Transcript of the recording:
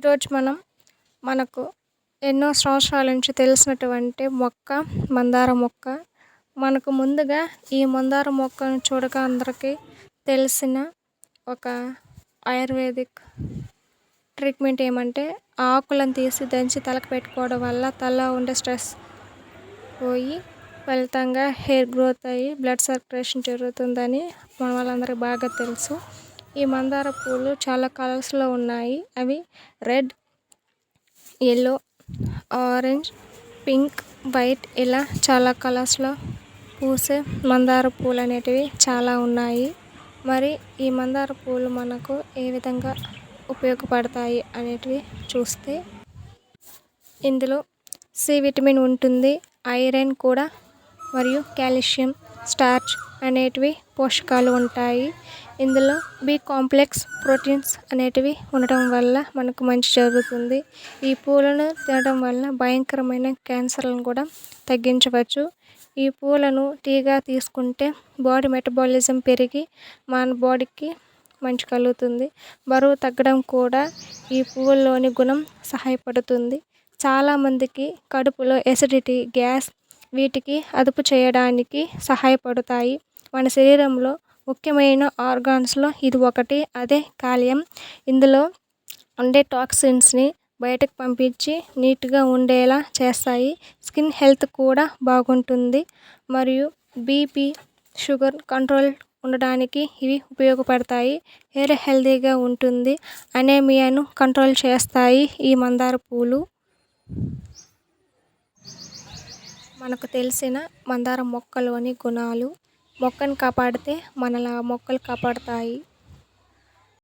ఈరోజు మనం మనకు ఎన్నో సంవత్సరాల నుంచి తెలిసినటువంటి మొక్క మందార మొక్క. మనకు ముందుగా ఈ మందార మొక్కను చూడగా అందరికీ తెలిసిన ఒక ఆయుర్వేదిక్ ట్రీట్మెంట్ ఏమంటే ఆకులను తీసి దంచి తలకు పెట్టుకోవడం వల్ల తలలో ఉండే స్ట్రెస్ పోయి ఫలితంగా హెయిర్ గ్రోత్ అయ్యి బ్లడ్ సర్క్యులేషన్ జరుగుతుందని మన వాళ్ళందరికీ బాగా తెలుసు. ఈ మందార పూలు చాలా కలర్స్లో ఉన్నాయి. అవి red yellow orange pink white ఇలా చాలా కలర్స్లో పూసే మందార పూలు అనేటివి చాలా ఉన్నాయి. మరి ఈ మందార పూలు మనకు ఏ విధంగా ఉపయోగపడతాయి అనేటివి చూస్తే ఇందులో సి విటమిన్ ఉంటుంది ఐరన్ కూడా మరియు కాల్షియం స్టార్చ్ అనేటివి పోషకాలు ఉంటాయి. ఇందులో బి కాంప్లెక్స్ ప్రోటీన్స్ అనేటివి ఉండటం వల్ల మనకు మంచి జరుగుతుంది. ఈ పూలను తినడం వల్ల భయంకరమైన క్యాన్సర్లను కూడా తగ్గించవచ్చు. ఈ పూలను టీగా తీసుకుంటే బాడీ మెటబాలిజం పెరిగి మన బాడీకి మంచి కలుగుతుంది. బరువు తగ్గడం కూడా ఈ పువ్వుల్లోని గుణం సహాయపడుతుంది. చాలామందికి కడుపులో ఎసిడిటీ గ్యాస్ వీటికి అదుపు చేయడానికి సహాయపడతాయి. మన శరీరంలో ముఖ్యమైన ఆర్గాన్స్లో ఇది ఒకటి అదే కాలేయం. ఇందులో ఉండే టాక్సిన్స్ని బయటకు పంపించి నీట్గా ఉండేలా చేస్తాయి. స్కిన్ హెల్త్ కూడా బాగుంటుంది. మరియు బీపీ షుగర్ కంట్రోల్ ఉండడానికి ఇవి ఉపయోగపడతాయి. హెయిర్ హెల్తీగా ఉంటుంది. అనేమియాను కంట్రోల్ చేస్తాయి ఈ మందార పూలు. మనకు తెలిసిన మందార మొక్కలోని గుణాలు మొక్కను కాపాడితే మనలా మొక్కలు కాపాడుతాయి.